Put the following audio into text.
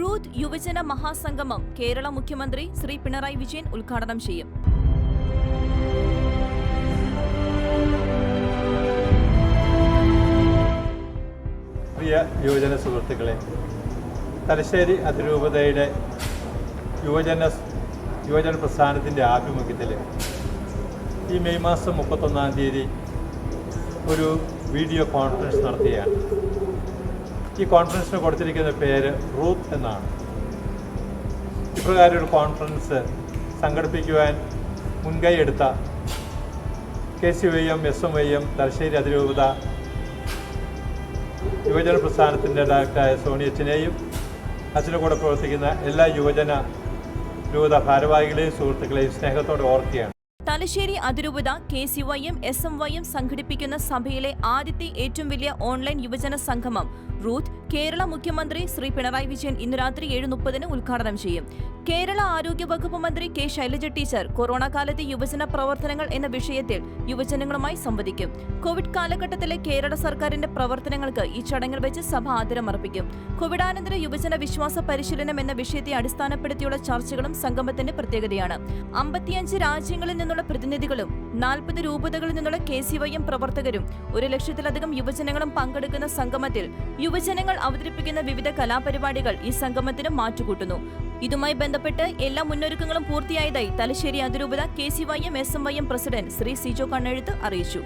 Ruth യുവജന മഹാസംഗമം കേരള മുഖ്യമന്ത്രി ശ്രീ പിണറായി വിജയൻ ഉദ്ഘാടനം ചെയ്യും. പ്രിയ യുവജന സുഹൃത്തുക്കളെ തലശ്ശേരി അതിരൂപതയുടെ യുവജന യുവജന പ്രസ്ഥാനത്തിന്റെ ആഭിമുഖ്യത്തിൽ ഈ മെയ് മാസം മുപ്പത്തൊന്നാം തീയതി ഒരു വീഡിയോ കോൺഫറൻസ് നടത്തുകയാണ്. ഈ കോൺഫറൻസിന് കൊടുത്തിരിക്കുന്ന പേര് റൂത്ത് എന്നാണ്. ഇപ്രകാരം ഒരു കോൺഫറൻസ് സംഘടിപ്പിക്കുവാൻ മുൻകൈ എടുത്ത K C Y M S M Y M Thalassery അതിരൂപത യുവജന പ്രസ്ഥാനത്തിന്റെ ഡയറക്ടറായ സോണിയച്ചനെയും അച്ഛന്റെ കൂടെ പ്രവർത്തിക്കുന്ന എല്ലാ യുവജന രൂപത ഭാരവാഹികളെയും സുഹൃത്തുക്കളെയും സ്നേഹത്തോടെ ഓർക്കുകയാണ്. തലശ്ശേരി അതിരൂപത K C Y M S M Y M സംഘടിപ്പിക്കുന്ന സഭയിലെ ആദ്യത്തെ ഏറ്റവും വലിയ ഓൺലൈൻ യുവജന സംഗമം റൂത്ത് കേരള മുഖ്യമന്ത്രി ശ്രീ പിണറായി വിജയൻ ഇന്ന് രാത്രി ഏഴ് മുപ്പതിന് ഉദ്ഘാടനം ചെയ്യും. കേരള ആരോഗ്യ വകുപ്പ് മന്ത്രി കെ ശൈലജ ടീച്ചർ കൊറോണ കാലത്തെ യുവജന പ്രവർത്തനങ്ങൾ എന്ന വിഷയത്തിൽ യുവജനങ്ങളുമായി സംവദിക്കും. കോവിഡ് കാലഘട്ടത്തിലെ കേരള സർക്കാരിന്റെ പ്രവർത്തനങ്ങൾക്ക് ഈ ചടങ്ങിൽ വെച്ച് സഭ ആദരമർപ്പിക്കും. കോവിഡാനന്തര യുവജന വിശ്വാസ പരിശീലനം എന്ന വിഷയത്തെ അടിസ്ഥാനപ്പെടുത്തിയുള്ള ചർച്ചകളും സംഗമത്തിന്റെ പ്രത്യേകതയാണ്. അമ്പത്തിയഞ്ച് രാജ്യങ്ങളിൽ നിന്നുള്ള പ്രതിനിധികളും നാൽപ്പത് രൂപതകളിൽ നിന്നുള്ള കെ സി വൈ എം പ്രവർത്തകരും ഒരു ലക്ഷത്തിലധികം യുവജനങ്ങളും പങ്കെടുക്കുന്ന സംഗമത്തിൽ യുവജനങ്ങൾ അവതരിപ്പിക്കുന്ന വിവിധ കലാപരിപാടികൾ ഈ സംഗമത്തിന് മാറ്റുകൂട്ടുന്നു. ഇതുമായി ബന്ധപ്പെട്ട് എല്ലാ മുന്നൊരുക്കങ്ങളും പൂർത്തിയായതായി തലശ്ശേരി അതിരൂപത K C Y M S M Y M president Shri Sijo Kannezhuthu അറിയിച്ചു.